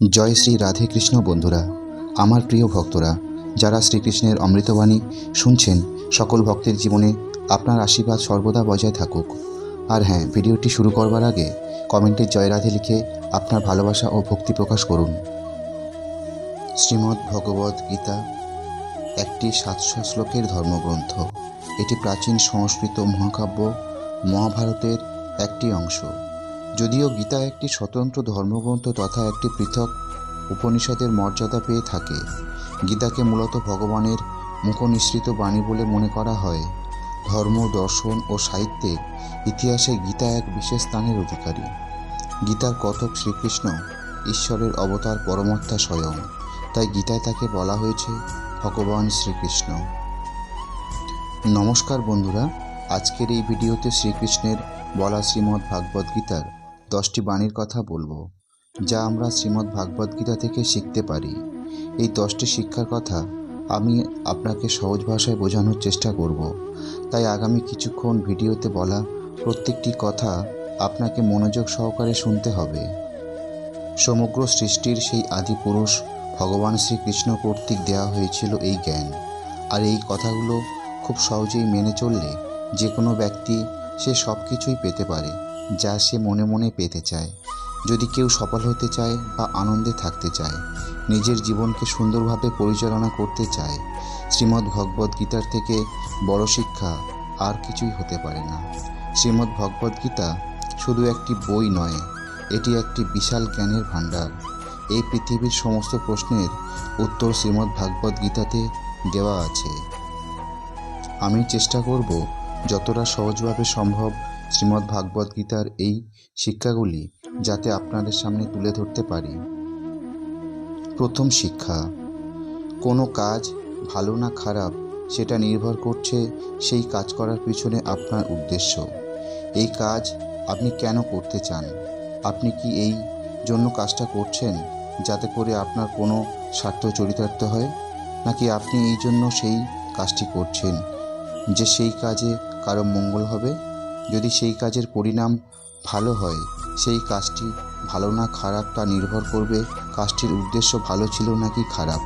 জয় শ্রী রাধে কৃষ্ণ বন্ধুরা, আমার প্রিয় ভক্তরা, যারা শ্রীকৃষ্ণের অমৃতবাণী শুনছেন, সকল ভক্তের জীবনে আপনার আশীর্বাদ সর্বদা বজায় থাকুক। আর হ্যাঁ ভিডিওটি শুরু করবার আগে কমেন্টে জয় রাধে লিখে আপনার ভালোবাসা ও ভক্তি প্রকাশ করুন। শ্রীমদ্ ভগবদ্ গীতা, একটি সাতশো শ্লোকের ধর্মগ্রন্থ। এটি প্রাচীন সংস্কৃত মহাকাব্য, মহাভারতের একটি অংশ। যদিও গীতা একটি স্বতন্ত্র ধর্মগ্রন্থ তথা একটি পৃথক উপনিষদের মর্যাদা পেয়ে থাকে, গীতাকে মূলত ভগবানের মুখনিসৃত বাণী বলে মনে করা হয়। ধর্ম, দর্শন ও সাহিত্যে ইতিহাসে গীতা এক বিশেষ স্থানের অধিকারী। গীতার কথক শ্রীকৃষ্ণ ঈশ্বরের অবতার পরমাত্মা স্বয়ং, তাই গীতায় তাকে বলা হয়েছে ভগবান শ্রীকৃষ্ণ। নমস্কার বন্ধুরা, আজকের এই ভিডিওতে শ্রীকৃষ্ণের বলা শ্রীমদ্ ভাগবত গীতার দশটি বাণীর কথা বলব, যা আমরা শ্রীমদ্ ভাগবত থেকে শিখতে পারি। এই দশটি শিক্ষার কথা আমি আপনাকে সহজ ভাষায় বোঝানোর চেষ্টা করব। তাই আগামী কিছুক্ষণ ভিডিওতে বলা প্রত্যেকটি কথা আপনাকে মনোযোগ সহকারে শুনতে হবে। সমগ্র সৃষ্টির সেই আদিপুরুষ ভগবান শ্রীকৃষ্ণ কর্তৃক দেওয়া হয়েছিল এই জ্ঞান। আর এই কথাগুলো খুব সহজেই মেনে চললে যে কোনো ব্যক্তি সে সব কিছুই পেতে পারে। যা সে মনে মনে পেতে চায়। যদি কেউ সফল হতে চায় বা আনন্দে থাকতে চায়, নিজের জীবনকে সুন্দরভাবে পরিচালনা করতে চায়, শ্রীমদ্ ভগবদ্ গীতার থেকে বড় শিক্ষা আর কিছুই হতে পারে না। শ্রীমদ্ ভগবদ্ গীতা শুধু একটি বই নয়, এটি একটি বিশাল জ্ঞানের ভাণ্ডার। এই পৃথিবীর সমস্ত প্রশ্নের উত্তর শ্রীমদ্ ভাগবত গীতাতে দেওয়া আছে। আমি চেষ্টা করব যতটা সহজভাবে সম্ভব শ্রীমদ্ ভাগবত গীতার এই শিক্ষাগুলি যাতে আপনাদের সামনে তুলে ধরতে পারি। প্রথম শিক্ষা, কোনো কাজ ভালো না খারাপ সেটা নির্ভর করছে সেই কাজ করার পিছনে আপনার উদ্দেশ্য। এই কাজ আপনি কেন করতে চান? আপনি কি এই জন্য কাজটা করছেন যাতে করে আপনার কোনো স্বার্থ চরিতার্থ হয়? নাকি আপনি এই জন্য সেই কাজটি করছেন যে সেই কাজে কারও মঙ্গল হবে? যদি সেই কাজের পরিণাম ভালো হয়, সেই কাজটি ভালো না খারাপ তা নির্ভর করবে কাজটির উদ্দেশ্য ভালো ছিল নাকি খারাপ।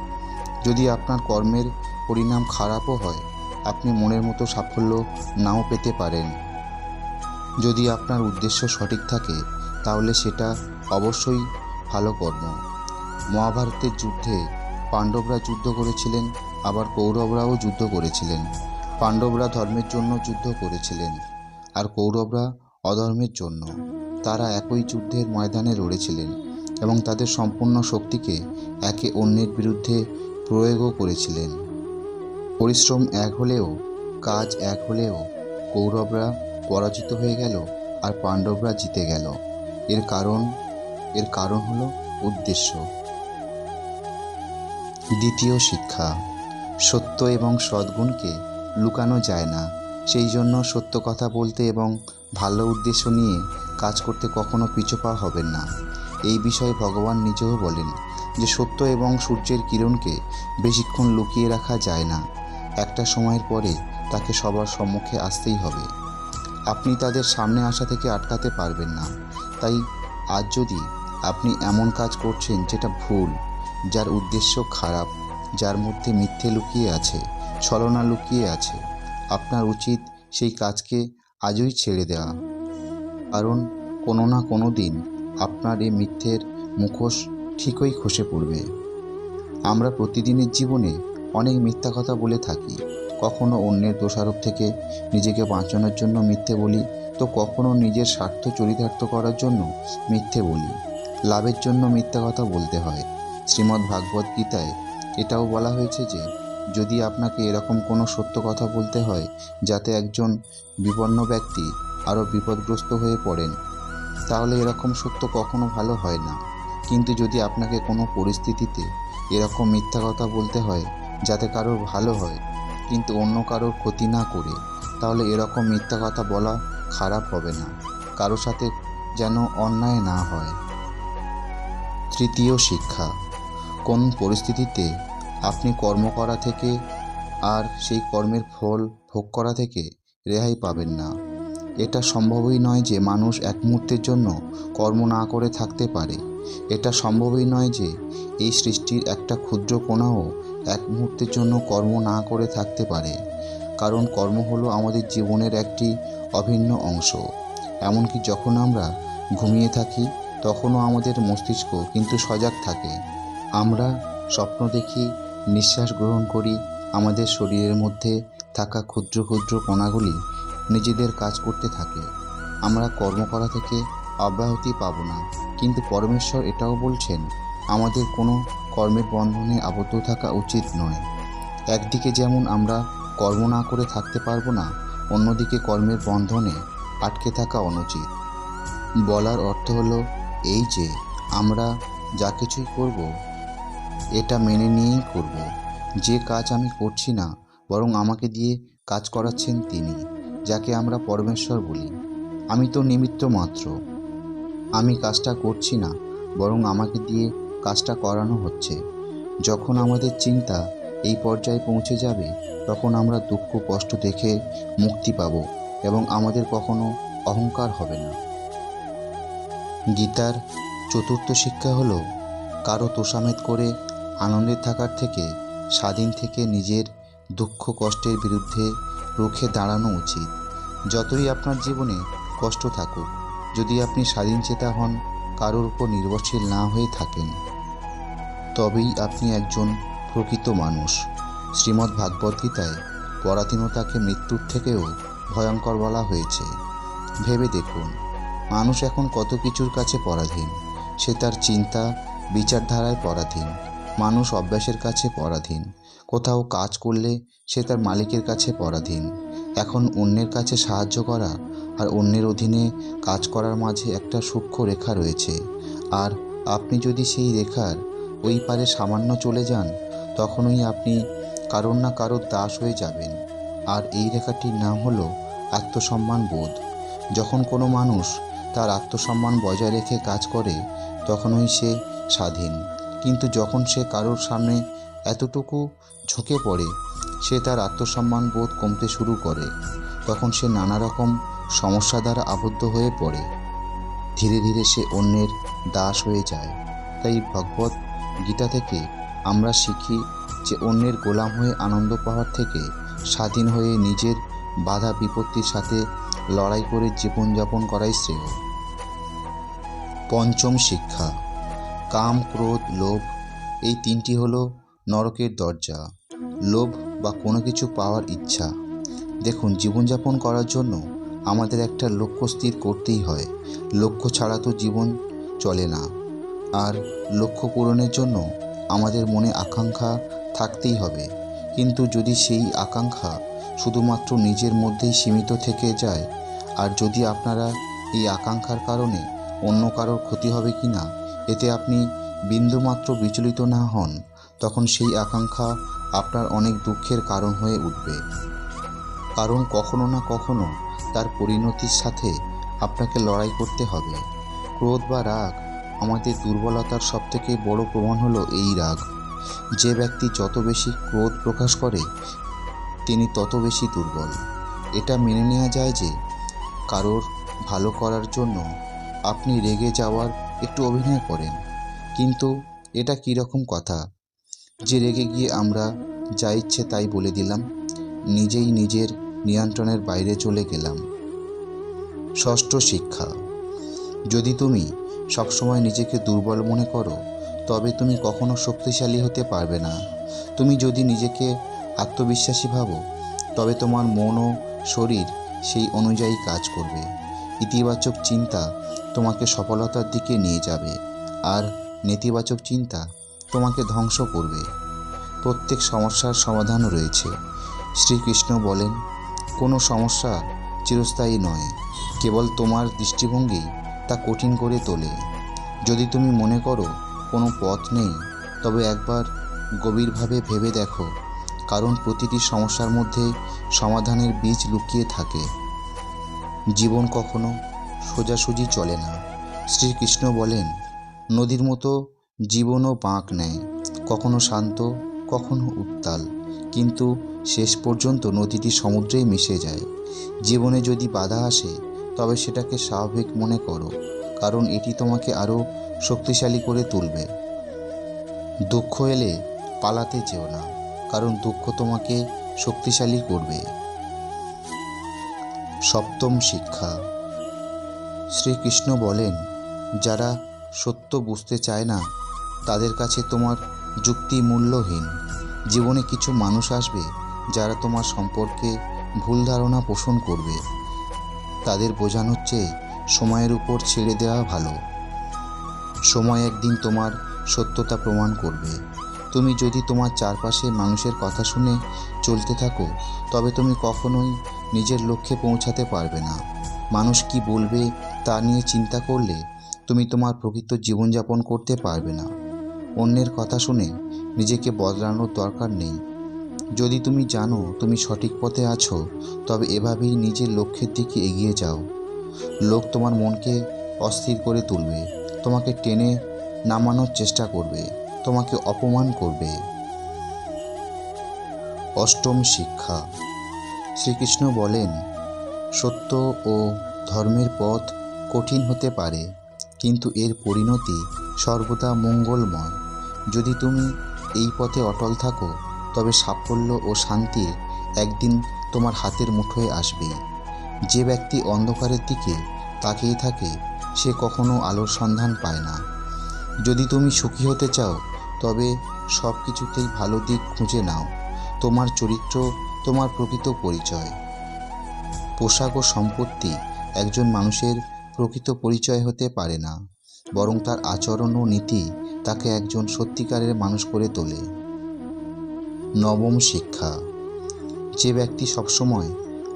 যদি আপনার কর্মের পরিণাম খারাপও হয়, আপনি মনের মতো সাফল্য নাও পেতে পারেন। যদি আপনার উদ্দেশ্য সঠিক থাকে, তাহলে সেটা অবশ্যই ভালো কর্ম। মহাভারতের যুদ্ধে পাণ্ডবরা যুদ্ধ করেছিলেন, আবার কৌরবরাও যুদ্ধ করেছিলেন। পাণ্ডবরা ধর্মের জন্য যুদ্ধ করেছিলেন। আর কৌরবরা অধর্মের জন্য। তারা একই যুদ্ধের ময়দানে লড়েছিলেন এবং তাদের সম্পূর্ণ শক্তিকে একে অন্যের বিরুদ্ধে প্রয়োগও করেছিলেন। পরিশ্রম এক হলেও, কাজ এক হলেও কৌরবরা পরাজিত হয়ে গেল আর পাণ্ডবরা জিতে গেল। এর কারণ এর কারণ হলো উদ্দেশ্য। দ্বিতীয় শিক্ষা, সত্য এবং সদ্গুণকে লুকানো যায় না। সেই জন্য সত্য কথা বলতে এবং ভালো উদ্দেশ্য নিয়ে কাজ করতে কখনো পিছপা হবেন না। এই বিষয়ে ভগবান নিজেও বলেন যে, সত্য এবং সূর্যের কিরণকে বেশিক্ষণ লুকিয়ে রাখা যায় না। একটা সময়ের পরে তাকে সবার সম্মুখে আসতেই হবে। আপনি তাদের সামনে আসা থেকে আটকাতে পারবেন না। তাই আজ যদি আপনি এমন কাজ করছেন যেটা ভুল, যার উদ্দেশ্য খারাপ, যার মধ্যে মিথ্যে লুকিয়ে আছে, ছলনা লুকিয়ে আছে আপনার উচিত সেই কাজকে আজই ছেড়ে দেওয়া। কারণ কোনো না কোনো দিন আপনার এই মিথ্যের মুখোশ ঠিকই খসে পড়বে। আমরা প্রতিদিনের জীবনে অনেক মিথ্যা কথা বলে থাকি। কখনো অন্যের দোষারোপ থেকে নিজেকে বাঁচানোর জন্য মিথ্যে বলি, তো কখনো নিজের স্বার্থ চরিতার্থ করার জন্য মিথ্যে বলি। লাভের জন্য মিথ্যা কথা বলতে হয়। শ্রীমদ্ ভাগবত গীতায় এটাও বলা হয়েছে যে যদি আপনাকে এরকম কোনো সত্য কথা বলতে হয়, যাতে একজন বিপন্ন ব্যক্তি আরও বিপদগ্রস্ত হয়ে পড়েন, তাহলে এরকম সত্য কখনো ভালো হয় না। কিন্তু যদি আপনাকে কোনো পরিস্থিতিতে এরকম মিথ্যা কথা বলতে হয়, যাতে কারোর ভালো হয়, কিন্তু অন্য কারোর ক্ষতি না করে, তাহলে এরকম মিথ্যা কথা বলা খারাপ হবে না। কারও সাথে যেন অন্যায় না হয়। তৃতীয় শিক্ষা, কোন পরিস্থিতিতে আপনি কর্ম করা থেকে আর সেই কর্মের ফল ভোগ করা থেকে রেহাই পাবেন না। এটা সম্ভবই নয় যে মানুষ এক মুহূর্তের জন্য কর্ম না করে থাকতে পারে। এটা সম্ভবই নয় যে এই সৃষ্টির একটা ক্ষুদ্র কোণাও এক মুহূর্তের জন্য কর্ম না করে থাকতে পারে। কারণ কর্ম হলো আমাদের জীবনের একটি অভিন্ন অংশ। এমনকি যখন আমরা ঘুমিয়ে থাকি, তখনও আমাদের মস্তিষ্ক কিন্তু সজাগ থাকে। আমরা স্বপ্ন দেখি নিঃশ্বাস গ্রহণ করি, আমাদের শরীরের মধ্যে থাকা ক্ষুদ্র ক্ষুদ্র কণাগুলি নিজেদের কাজ করতে থাকে। আমরা কর্ম করা থেকে অব্যাহতি পাব না। কিন্তু পরমেশ্বর এটাও বলছেন, আমাদের কোনো কর্মের বন্ধনে আবদ্ধ থাকা উচিত নয়। একদিকে যেমন আমরা কর্ম না করে থাকতে পারব না, অন্যদিকে কর্মের বন্ধনে আটকে থাকা অনুচিত। বলার অর্থ হলো এই যে, আমরা যা কিছুই করব এটা মেনে নিয়েই করব। যে কাজ আমি করছি না, বরং আমাকে দিয়ে কাজ করাচ্ছেন তিনি, যাকে আমরা পরমেশ্বর বলি। আমি তো নিমিত্ত মাত্র। আমি কাজটা করছি না, বরং আমাকে দিয়ে কাজটা করানো হচ্ছে। যখন আমাদের চিন্তা এই পর্যায়ে পৌঁছে যাবে, তখন আমরা দুঃখ, কষ্ট দেখে মুক্তি পাব এবং আমাদের কখনো অহংকার হবে না। গীতার চতুর্থ শিক্ষা হলো, কারও তোষামেদ করে আনন্দে থাকার থেকে, স্বাধীন থেকে নিজের দুঃখ কষ্টের বিরুদ্ধে রুখে দাঁড়ানো উচিত। যতই আপনার জীবনে কষ্ট থাকুক, যদি আপনি স্বাধীন চেতা হন, কারোর উপর নির্ভরশীল না হয়ে থাকেন, তবেই আপনি একজন প্রকৃত মানুষ। শ্রীমদ্ ভাগবত গীতায় পরাধীনতাকে মৃত্যুর থেকেও ভয়ঙ্কর বলা হয়েছে। ভেবে দেখুন, মানুষ এখন কত কিছুর কাছে পরাধীন, সে তার চিন্তা, বিচারধারায় পরাধীন। মানুষ অভ্যাসের কাছে পরাধীন। কোথাও কাজ করলে সে তার মালিকের কাছে পরাধীন। এখন অন্যের কাছে সাহায্য করা আর অন্যের অধীনে কাজ করার মাঝে একটা সূক্ষ্ম রেখা রয়েছে। আর আপনি যদি সেই রেখার ওই পারে সামান্য চলে যান, তখনই আপনি কারোর না কারোর দাস হয়ে যাবেন। আর এই রেখাটির নাম হলো আত্মসম্মান বোধ। যখন কোনো মানুষ তার আত্মসম্মান বজায় রেখে কাজ করে, তখনই সে স্বাধীন। কিন্তু যখন সে কারোর সামনে এতটুকু ঝুঁকে পড়ে, সে তার আত্মসম্মান বোধ কমতে শুরু করে। তখন সে নানা রকম সমস্যা দ্বারা আবদ্ধ হয়ে পড়ে। ধীরে ধীরে সে অন্যের দাস হয়ে যায়। তাই ভগবত গীতা থেকে আমরা শিখি যে অন্যের গোলাম হয়ে আনন্দ পাওয়ার থেকে স্বাধীন হয়ে নিজের বাধা বিপত্তির সাথে লড়াই করে জীবনযাপন করাই শ্রেয়। পঞ্চম শিক্ষা। কাম, ক্রোধ, লোভ, এই তিনটি হলো নরকের দরজা। লোভ বা কোনো কিছু পাওয়ার ইচ্ছা। দেখুন, জীবনযাপন করার জন্য আমাদের একটা লক্ষ্য স্থির করতেই হয়। লক্ষ্য ছাড়া তো জীবন চলে না। আর লক্ষ্য পূরণের জন্য আমাদের মনে আকাঙ্ক্ষা থাকতেই হবে। কিন্তু যদি সেই আকাঙ্ক্ষা শুধুমাত্র নিজের মধ্যেই সীমিত থেকে যায়, আর যদি আপনারা এই আকাঙ্ক্ষার কারণে অন্য কারোর ক্ষতি হবে কি না এতে আপনি বিন্দুমাত্র বিচলিত না হন, তখন সেই আকাঙ্ক্ষা আপনার অনেক দুঃখের কারণ হয়ে উঠবে। কারণ কখনো না কখনো তার পরিণতির সাথে আপনাকে লড়াই করতে হবে। ক্রোধ বা রাগ আমাদের দুর্বলতার সবথেকে বড় প্রমাণ হলো এই রাগ। যে ব্যক্তি যত বেশি ক্রোধ প্রকাশ করে, তিনি তত বেশি দুর্বল। এটা মেনে নেওয়া যায় যে, কারোর ভালো করার জন্য আপনি রেগে যাওয়ার একটু অভিনয় করেন। কিন্তু এটা কী রকম কথা? যে রেগে গিয়ে আমরা যা ইচ্ছে তাই বলে দিলাম, নিজেই নিজের নিয়ন্ত্রণের বাইরে চলে গেলাম। ষষ্ঠ শিক্ষা, যদি তুমি সবসময় নিজেকে দুর্বল মনে করো, তবে তুমি কখনো শক্তিশালী হতে পারবে না। তুমি যদি নিজেকে আত্মবিশ্বাসী ভাবো, তবে তোমার মন ও শরীর সেই অনুযায়ী কাজ করবে। ইতিবাচক চিন্তা তোমাকে সফলতার দিকে নিয়ে যাবে। আর নেতিবাচক চিন্তা তোমাকে ধ্বংস করবে। প্রত্যেক সমস্যার সমাধান রয়েছে। শ্রীকৃষ্ণ বলেন, কোনো সমস্যা চিরস্থায়ী নয়। কেবল তোমার দৃষ্টিভঙ্গি তা কঠিন করে তোলে। যদি তুমি মনে করো কোনো পথ নেই, তবে একবার গভীরভাবে ভেবে দেখো, কারণ প্রতিটি সমস্যার মধ্যে সমাধানের বীজ লুকিয়ে থাকে। জীবন কখনো সোজাসুজি চলে না। শ্রীকৃষ্ণ বলেন, নদীর মতো জীবনও বাঁক নেয়, কখনো শান্ত, কখনো উত্তাল। কিন্তু শেষ পর্যন্ত নদীটি সমুদ্রেই মিশে যায়। জীবনে যদি বাধা আসে, তবে সেটাকে স্বাভাবিক মনে করো, কারণ এটি তোমাকে আরও শক্তিশালী করে তুলবে। দুঃখ এলে পালাতে যেও না, কারণ দুঃখ তোমাকে শক্তিশালী করবে। সপ্তম শিক্ষা। শ্রীকৃষ্ণ বলেন, যারা সত্য বুঝতে চায় না, তাদের কাছে তোমার যুক্তি মূল্যহীন। জীবনে কিছু মানুষ আসবে, যারা তোমার সম্পর্কে ভুল ধারণা পোষণ করবে। তাদের বোঝানোর চেয়ে সময়ের উপর ছেড়ে দেওয়া ভালো। সময় একদিন তোমার সত্যতা প্রমাণ করবে। তুমি যদি তোমার চারপাশে মানুষের কথা শুনে চলতে থাকো, তবে তুমি কখনোই নিজের লক্ষ্যে পৌঁছাতে পারবে না। মানুষ কি বলবে তা নিয়ে চিন্তা করলে তুমি তোমার প্রকৃত জীবনযাপন করতে পারবে না। অন্যের কথা শুনে নিজেকে বদলানোর দরকার নেই। যদি তুমি জানো তুমি সঠিক পথে আছো, তবে এভাবেই নিজের লক্ষ্যের দিকে এগিয়ে যাও। লোক তোমার মনকে অস্থির করে তুলবে, তোমাকে টেনে নামানোর চেষ্টা করবে, তোমাকে অপমান করবে। অষ্টম শিক্ষা। শ্রীকৃষ্ণ বলেন, সত্য ও ধর্মের পথ কঠিন হতে পারে, কিন্তু এর পরিণতি সর্বদা মঙ্গলময়। যদি তুমি এই পথে অটল থাকো, তবে সাফল্য ও শান্তি একদিন তোমার হাতের মুঠোয় আসবে যে ব্যক্তি অন্ধকারের দিকে তাকিয়ে থাকে, সে কখনো আলোর সন্ধান পায় না। যদি তুমি সুখী হতে চাও, তবে সব কিছুতেই ভালো দিক খুঁজে নাও। তোমার চরিত্র, তোমার প্রকৃত পরিচয়। পোশাক ও সম্পত্তি একজন মানুষের প্রকৃত পরিচয় হতে পারে না, বরং তার আচরণ ও নীতি তাকে একজন সত্যিকারের মানুষ করে তোলে। নবম শিক্ষা। যে ব্যক্তি সবসময়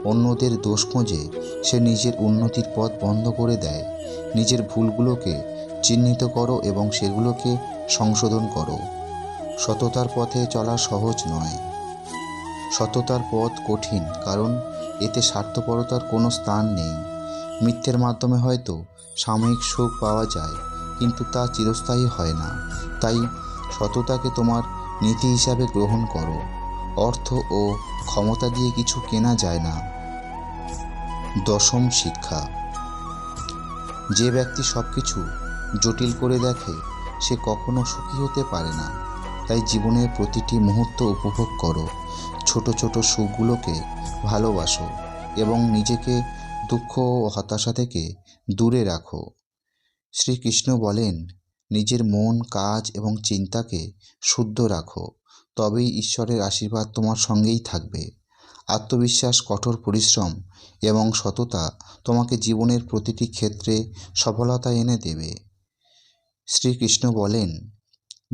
অন্যদের দোষ খোঁজে, সে নিজের উন্নতির পথ বন্ধ করে দেয়। নিজের ভুলগুলোকে চিহ্নিত করো এবং সেগুলোকে সংশোধন করো। সততার পথে চলা সহজ নয়। সততার পথ কঠিন, কারণ এতে স্বার্থপরতার কোনো স্থান নেই। মিথ্যের মাধ্যমে হয়তো সাময়িক সুখ পাওয়া যায়, কিন্তু তা চিরস্থায়ী হয় না। তাই সততাকে তোমার নীতি হিসাবে গ্রহণ করো। অর্থ ও ক্ষমতা দিয়ে কিছু কেনা যায় না। দশম শিক্ষা। যে ব্যক্তি সব কিছু জটিল করে দেখে, সে কখনো সুখী হতে পারে না। তাই জীবনের প্রতিটি মুহূর্ত উপভোগ করো। ছোট ছোট সুখগুলোকে ভালোবাসো এবং নিজেকে দুঃখ ও হতাশা থেকে দূরে রাখো। শ্রীকৃষ্ণ বলেন, নিজের মন, কাজ এবং চিন্তাকে শুদ্ধ রাখো, তবেই ঈশ্বরের আশীর্বাদ তোমার সঙ্গেই থাকবে। আত্মবিশ্বাস, কঠোর পরিশ্রম এবং সততা তোমাকে জীবনের প্রতিটি ক্ষেত্রে সফলতা এনে দেবে। শ্রীকৃষ্ণ বলেন,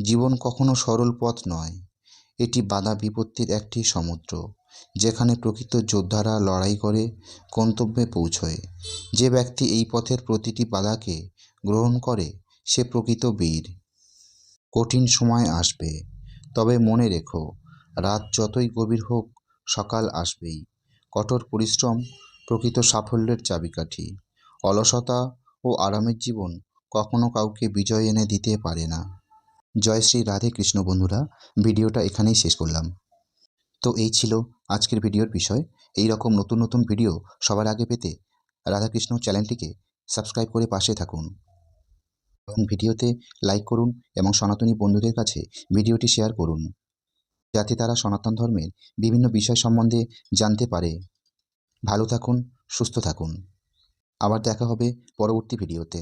জীবন কখনো সরল পথ নয়, এটি বাধা বিপত্তির একটি সমুদ্র। যেখানে প্রকৃত যোদ্ধারা লড়াই করে গন্তব্যে পৌঁছয়। যে ব্যক্তি এই পথের প্রতিটি বাধাকে গ্রহণ করে, সে প্রকৃত বীর। কঠিন সময় আসবে, তবে মনে রেখো, রাত যতই গভীর হোক, সকাল আসবেই। কঠোর পরিশ্রম, প্রকৃত সাফল্যের চাবিকাঠি। অলসতা ও আরামের জীবন কখনো কাউকে বিজয় এনে দিতে পারে না। জয় শ্রী রাধে কৃষ্ণ বন্ধুরা, ভিডিওটা এখানেই শেষ করলাম। তো এই ছিল আজকের ভিডিওর বিষয়। এই রকম নতুন নতুন ভিডিও সবার আগে পেতে রাধাকৃষ্ণ চ্যানেলটিকে সাবস্ক্রাইব করে পাশে থাকুন। এবং ভিডিওতে লাইক করুন এবং সনাতনী বন্ধুদের কাছে ভিডিওটি শেয়ার করুন, যাতে তারা সনাতন ধর্মের বিভিন্ন বিষয় সম্বন্ধে জানতে পারে। ভালো থাকুন, সুস্থ থাকুন। আবার দেখা হবে পরবর্তী ভিডিওতে।